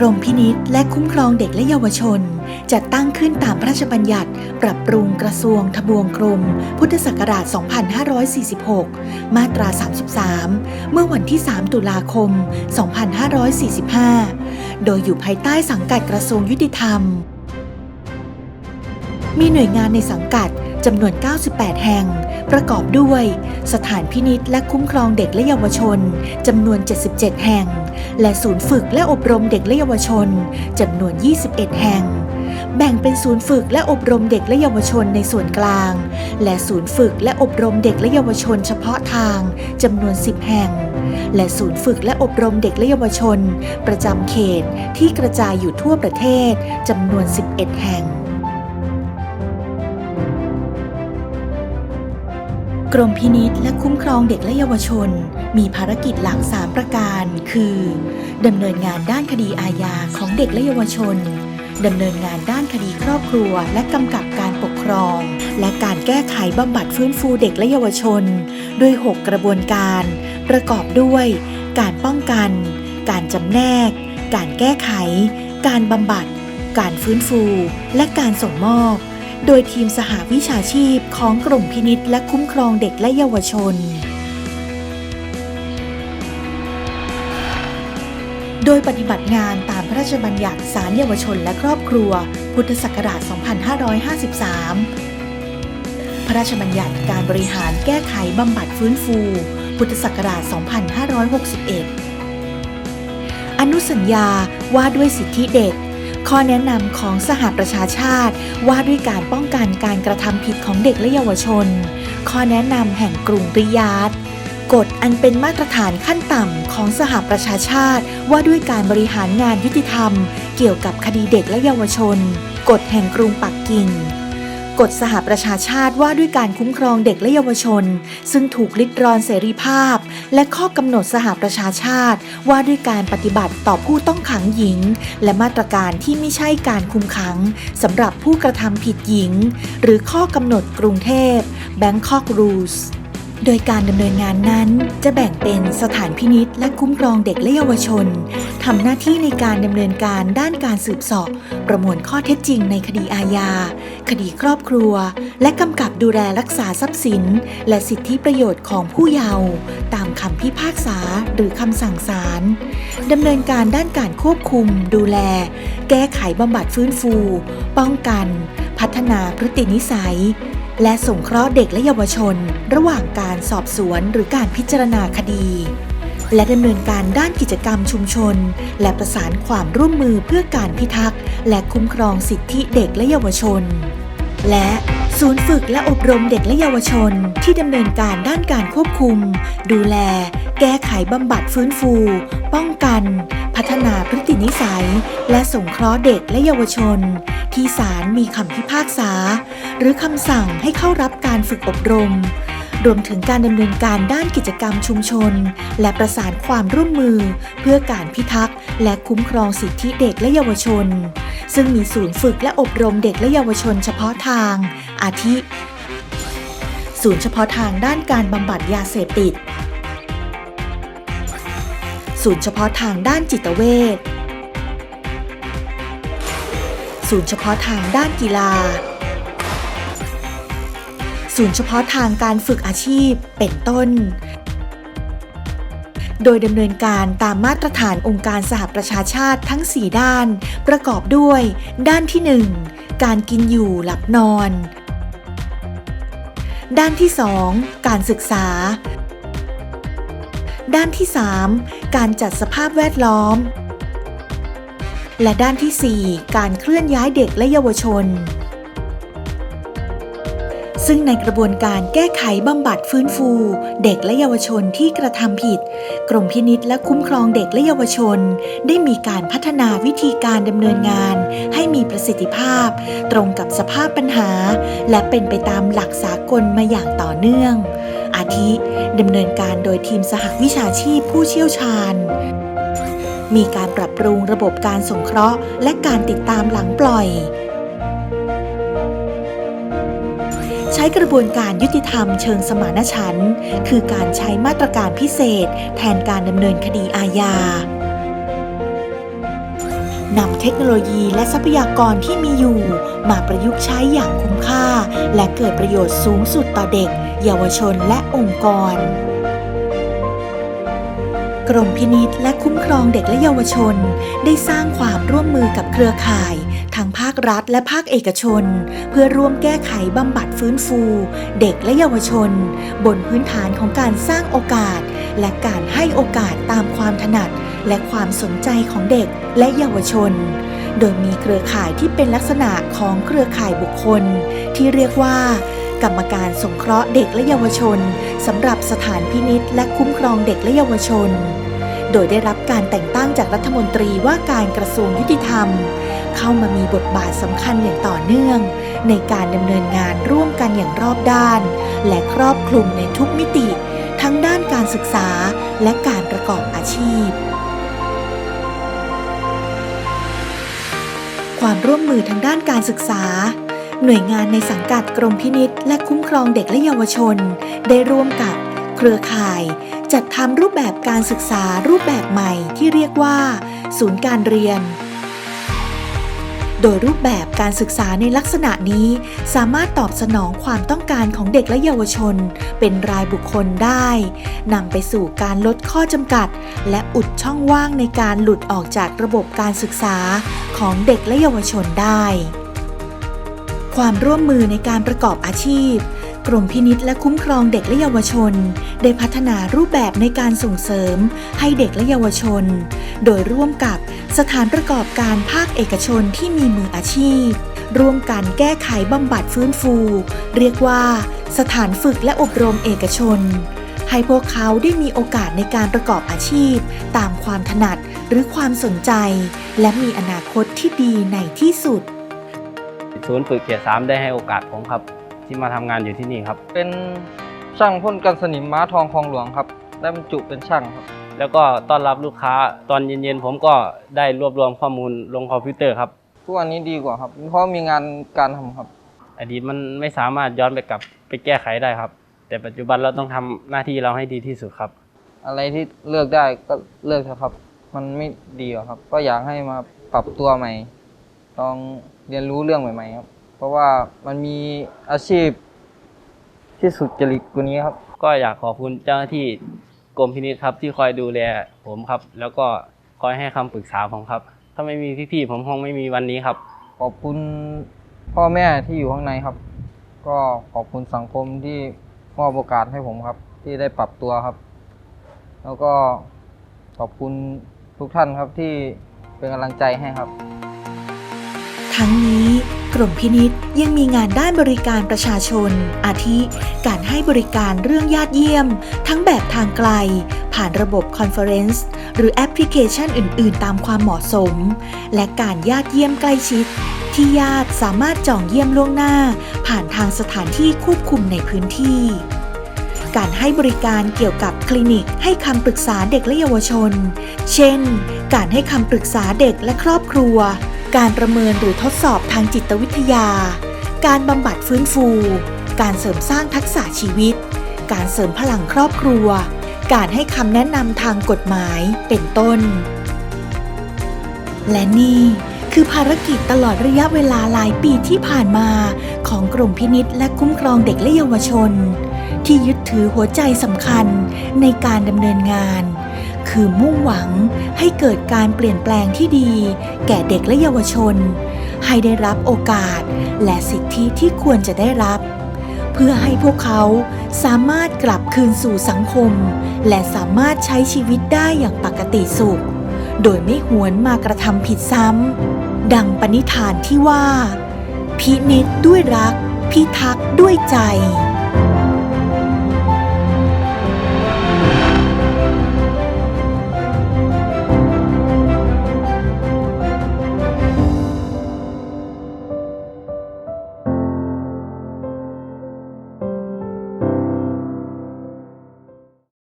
กรมพินิษและคุ้มครองเด็กและเยาวชน จัดตั้งขึ้นตามพระราชบัญญัติ ปรับปรุงกระทรวงทบวงกรม พุทธศักราช 2546 มาตรา 33 เมื่อวันที่ 3 ตุลาคม 2545 โดยอยู่ภายใต้สังกัดกระทรวงยุติธรรม มีหน่วยงานในสังกัด จำนวน 98 แห่ง ประกอบด้วย สถานพินิษและคุ้มครองเด็กและเยาวชน จำนวน 77 แห่ง และศูนย์ฝึกและอบรมเด็กและเยาวชน จำนวน 21 แห่ง แบ่งเป็นศูนย์ฝึกและอบรมเด็กและเยาวชนในส่วนกลาง และศูนย์ฝึกและอบรมเด็กและเยาวชนเฉพาะทางจำนวน 10 แห่ง และศูนย์ฝึกและอบรมเด็กและเยาวชน ประจำเขตที่กระจายอยู่ทั่วประเทศจำนวน 11 แห่ง กรมพินิษและคุ้มครองเด็กและเยาวชน มีภารกิจหลัก 3 ประการ คือดำเนินงานด้านคดีอาญาของเด็กและเยาวชนดำเนินงานด้านคดีครอบครัว และกำกับการปกครอง และการแก้ไขบำบัดฟื้นฟูเด็กและเยาวชน ด้วย 6 กระบวนการ ประกอบด้วย การป้องกัน การจำแนก การแก้ไข การบำบัด การฟื้นฟู และการส่งมอบ โดยทีมสหวิชาชีพของกลุ่มพินิษและคุ้มครองเด็กและเยาวชน โดยปฏิบัติงานตามพระราชบัญญัติสารเยาวชนและครอบครัว พุทธศักราช 2553 พระราชบัญญัติการบริหารแก้ไขบำบัดฟื้นฟู พุทธศักราช 2561 อนุสัญญาว่าด้วยสิทธิเด็ก ข้อแนะนำของสหประชาชาติว่าด้วยการป้องกันการกระทำผิดของเด็กและเยาวชน ข้อแนะนำแห่งกรุงริยาดกฎอันเป็นมาตรฐานขั้นต่ำของสหประชาชาติ ว่าด้วยการบริหารงานยุติธรรม เกี่ยวกับคดีเด็กและเยาวชน กฎแห่งกรุงปักกิ่งกฎสหประชาชาติว่าด้วยการคุ้มครองเด็กและเยาวชน ซึ่งถูกลิดรอนเสรีภาพ และข้อกำหนดสหประชาชาติว่าด้วยการปฏิบัติต่อผู้ต้องขังหญิง และมาตรการที่ไม่ใช่การคุมขังสำหรับผู้กระทำผิดหญิง หรือข้อกำหนดกรุงเทพ Bangkok Rules โดยการดำเนินงานนั้นจะแบ่งเป็นสถานพินิษและคุ้มครองเด็กและเยาวชนทำหน้าที่ในการดำเนินการด้านการสืบสอบประมวลข้อเท็จจริงในคดีอาญา คดีครอบครัว และกำกับดูแลรักษาทรัพย์สิน และสิทธิประโยชน์ของผู้เยาว์ตามคำพิพากษาหรือคำสั่งศาลดำเนินการด้านการควบคุม ดูแล แก้ไขบำบัดฟื้นฟู ป้องกัน พัฒนาพฤตินิสัย และสงเคราะห์เด็กและเยาวชน ระหว่างการสอบสวนหรือการพิจารณาคดี และดำเนินการด้านกิจกรรมชุมชน และประสานความร่วมมือเพื่อการพิทักษ์ และคุ้มครองสิทธิเด็กและเยาวชน และศูนย์ฝึกและอบรมเด็กและเยาวชน ที่ดำเนินการด้านการควบคุม ดูแล แก้ไขบำบัดฟื้นฟู ป้องกัน พัฒนาพฤตินิสัย และสงเคราะห์เด็กและเยาวชน ที่ศาลมีคำพิพากษา หรือคำสั่งให้เข้ารับการฝึกอบรม รวมถึงการดำเนินการด้านกิจกรรมชุมชน และประสานความร่วมมือ เพื่อการพิทักษ์และคุ้มครองสิทธิเด็กและเยาวชน ซึ่งมีศูนย์ฝึกและอบรมเด็กและเยาวชนเฉพาะทาง อาทิ ศูนย์เฉพาะทางด้านการบำบัดยาเสพติด ศูนย์เฉพาะทางด้านจิตเวช ศูนย์เฉพาะทางด้านกีฬา ศูนย์เฉพาะทางการฝึกอาชีพเป็นต้น โดยดำเนินการตามมาตรฐานองค์การสหประชาชาติทั้ง 4 ด้าน ประกอบด้วย ด้านที่ 1 การกินอยู่หลับนอน ด้านที่ 2 การศึกษาด้านที่ 3 การจัดสภาพแวดล้อม และด้านที่ 4 การเคลื่อนย้ายเด็กและเยาวชน ซึ่งในกระบวนการแก้ไขบำบัดฟื้นฟู เด็กและเยาวชนที่กระทำผิด กรมพินิษและคุ้มครองเด็กและเยาวชน ได้มีการพัฒนาวิธีการดำเนินงาน ให้มีประสิทธิภาพ ตรงกับสภาพปัญหา และเป็นไปตามหลักสากลมาอย่างต่อเนื่อง อาทิดำเนินการโดยทีมสหวิชาชีพผู้เชี่ยวชาญ มีการปรับปรุงระบบการสงเคราะห์ และการติดตามหลังปล่อย ใช้กระบวนการยุติธรรมเชิงสมานฉันท์คือการใช้มาตรการพิเศษ แทนการดำเนินคดีอาญานำเทคโนโลยีและทรัพยากรที่มีอยู่ มาประยุกต์ใช้อย่างคุ้มค่า และเกิดประโยชน์สูงสุดต่อเด็ก เยาวชนและองค์กร กรมพินิษและคุ้มครองเด็กและเยาวชน ได้สร้างความร่วมมือกับเครือข่าย ทั้งภาครัฐและภาคเอกชน เพื่อร่วมแก้ไขบำบัดฟื้นฟู เด็กและเยาวชน บนพื้นฐานของการสร้างโอกาส และการให้โอกาสตามความถนัด และความสนใจของเด็กและเยาวชน โดยมีเครือข่ายที่เป็นลักษณะของเครือข่ายบุคคล ที่เรียกว่า กรรมการสงเคราะห์เด็กและเยาวชนสำหรับสถานพินิษและคุ้มครองเด็กและเยาวชน โดยได้รับการแต่งตั้งจากรัฐมนตรีว่าการกระทรวงยุติธรรม เข้ามามีบทบาทสำคัญอย่างต่อเนื่อง ในการดำเนินงานร่วมกันอย่างรอบด้าน และครอบคลุมในทุกมิติ ทั้งด้านการศึกษาและการประกอบอาชีพความร่วมมือทางด้านการศึกษา หน่วยงานในสังกัดกรมพินิษและคุ้มครองเด็กและเยาวชน ได้ร่วมกับเครือข่าย จัดทำรูปแบบการศึกษารูปแบบใหม่ที่เรียกว่า ศูนย์การเรียน โดยรูปแบบการศึกษาในลักษณะนี้ สามารถตอบสนองความต้องการของเด็กและเยาวชน เป็นรายบุคคลได้นำไปสู่การลดข้อจำกัด และอุดช่องว่างในการหลุดออกจากระบบการศึกษาของเด็กและเยาวชนได้ ความร่วมมือในการประกอบอาชีพ กรมพินิษและคุ้มครองเด็กและเยาวชน ได้พัฒนารูปแบบในการส่งเสริม ให้เด็กและเยาวชน โดยร่วมกับสถานประกอบการภาคเอกชนที่มีมืออาชีพ ร่วมกันแก้ไขบำบัดฟื้นฟู เรียกว่า สถานฝึกและอบรมเอกชน ให้พวกเขาได้มีโอกาสในการประกอบอาชีพ ตามความถนัดหรือความสนใจ และมีอนาคตที่ดีในที่สุด ศูนย์ฝึกเกียรติสามได้ให้โอกาสผมครับ ที่มาทำงานอยู่ที่นี่ครับ เป็นช่างพ่นกันสนิมม้าทองคลองหลวงครับได้บรรจุเป็นช่างครับ แล้วก็ต้อนรับลูกค้าตอนเย็นๆผมก็ได้รวบรวมข้อมูลลงคอมพิวเตอร์ครับทุกวันนี้ดีกว่าครับ เพราะมีงานการทำครับ อดีตมันไม่สามารถย้อนไปกลับไปแก้ไขได้ครับ แต่ปัจจุบันเราต้องทำหน้าที่เราให้ดีที่สุดครับ อะไรที่เลือกได้ก็เลือกเถอะครับ มันไม่ดีหรอกครับ ก็อยากให้มาปรับตัวใหม่ ลองเรียนรู้เรื่องใหม่ ๆ ครับ เพราะว่ามันมีอาชีพที่สุดจริตกว่านี้ครับ ก็อยากขอบคุณเจ้าหน้าที่กรมพินิจครับ ที่คอยดูแลผมครับ แล้วก็คอยให้คำปรึกษาผมครับ ถ้าไม่มีพี่ๆผมคงไม่มีวันนี้ครับ ขอบคุณพ่อแม่ที่อยู่ข้างในครับ ก็ขอบคุณสังคมที่มอบโอกาสให้ผมครับ ที่ได้ปรับตัวครับ แล้วก็ขอบคุณทุกท่านครับที่เป็นกำลังใจให้ครับ ทั้งนี้กรมพินิษยังมีงานด้านบริการประชาชน อาทิ การให้บริการเรื่องญาติเยี่ยม ทั้งแบบทางไกล ผ่านระบบคอนเฟอเรนซ์หรือแอปพลิเคชันอื่น ๆ ตามความเหมาะสม และการญาติเยี่ยมใกล้ชิด ที่ญาติสามารถจองเยี่ยมล่วงหน้า ผ่านทางสถานที่ควบคุมในพื้นที่ การให้บริการเกี่ยวกับคลินิกให้คำปรึกษาเด็กและเยาวชน เช่น การให้คำปรึกษาเด็กและครอบครัว การประเมินหรือทดสอบทางจิตวิทยา การบำบัดฟื้นฟู การเสริมสร้างทักษะชีวิต การเสริมพลังครอบครัว การให้คำแนะนำทางกฎหมาย เป็นต้น และนี่คือภารกิจตลอดระยะเวลาหลายปีที่ผ่านมา ของกรมพินิษและคุ้มครองเด็กและเยาวชน ที่ยึดถือหัวใจสำคัญในการดำเนินงาน คือมุ่งหวังให้เกิดการเปลี่ยนแปลงที่ดี แก่เด็กและเยาวชน ให้ได้รับโอกาสและสิทธิที่ควรจะได้รับ เพื่อให้พวกเขาสามารถกลับคืนสู่สังคม และสามารถใช้ชีวิตได้อย่างปกติสุข โดยไม่หวนมากระทำผิดซ้ำดังปณิธานที่ว่า พินิษด้วยรัก พิทักษ์ด้วยใจ